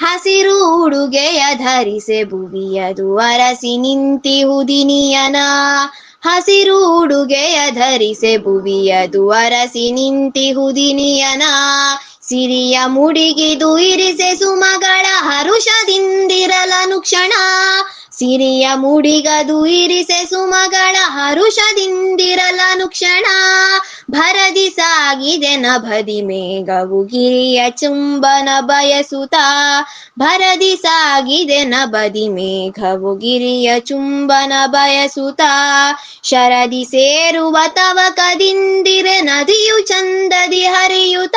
ಹಸಿರು ಉಡುಗೆಯ ಧರಿಸೆ ಭುವಿಯದು ಅರಸಿ ನಿಂತಿ ಹುದಿನಿಯನ. ಹಸಿರು ಉಡುಗೆಯ ಧರಿಸೆ ಭುವಿಯದು ಅರಸಿ ನಿಂತಿ ಹುದಿನಿಯನ. ಸಿರಿಯ ಮುಡಿಗಿದು ಇರಿಸೆ ಸುಮಗಳ ಹರುಷದಿಂದಿರಲನು ಕ್ಷಣ. ಸಿರಿಯ ಮುಡಿಗದು ಇರಿಸೆ ಸುಮಗಳ ಹರುಷದಿಂದಿರಲನು ಕ್ಷಣ. ಭರದಿ ಸಾಗಿದೆ ಬದಿ ಮೇಘವು ಗಿರಿಯ ಚುಂಬನ ಬಯಸುತ್ತ ಭರದಿ ಸಾಗಿದೆ ಬದಿ ಮೇಘವು ಗಿರಿಯ ಚುಂಬನ ಬಯಸುತ್ತ ಶರದಿ ಸೇರುವ ತವಕದಿಂದಿರೆ ನದಿಯು ಚಂದದಿ ಹರಿಯುತ.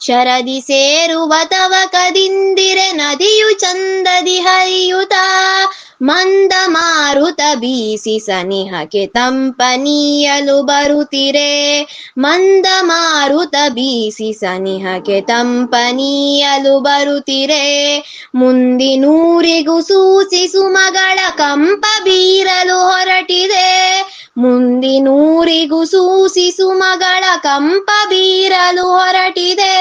ಶರದಿ ಸೇರುವ ತವಕದಿಂದಿರೆ ನದಿಯು ಚಂದದಿ ಹರಿಯುತ್ತ ಮಂದ ಮಾರುತ ಬೀಸಿ ಸನಿಹಕ್ಕೆ ತಂಪನೀಯಲು ಬರುತ್ತಿರೆ. ಮಂದ ಮಾರುತ ಬೀಸಿ ಸನಿಹಕ್ಕೆ ತಂಪನೀಯಲು ಬರುತ್ತಿರೆ. ಮುಂದಿನೂರಿಗೂ ಸೂಸಿ ಸುಮಗಳ ಕಂಪ ಬೀರಲು ಹೊರಟಿದೆ. ಮುಂದಿನೂರಿಗೂ ಸೂಸಿ ಸುಮಗಳ ಕಂಪ ಬೀರಲು ಹೊರಟಿದೆ.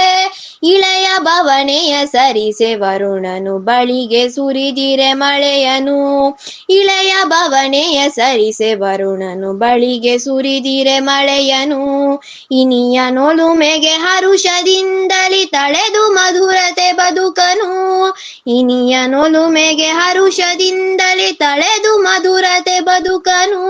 ಇಳೆಯ ಸರಿಸೆ ವರುಣನು, ಬಳಿಗೆ ಸುರಿದಿರೆ ಮಳೆಯನು. ಇಳೆಯ ಭವನೆಯ ಸರಿಸೆ ವರುಣನು, ಬಳಿಗೆ ಸುರಿದಿರೆ ಮಳೆಯನು. ಇನಿಯ ನೊಲುಮೆಗೆ ಹರುಷದಿಂದಲಿ ತಳೆದು ಮಧುರತೆ ಬದುಕನು. ಇನಿಯ ನೊಲುಮೆಗೆ ಹರುಷದಿಂದಲಿ ತಳೆದು ಮಧುರತೆ ಬದುಕನು.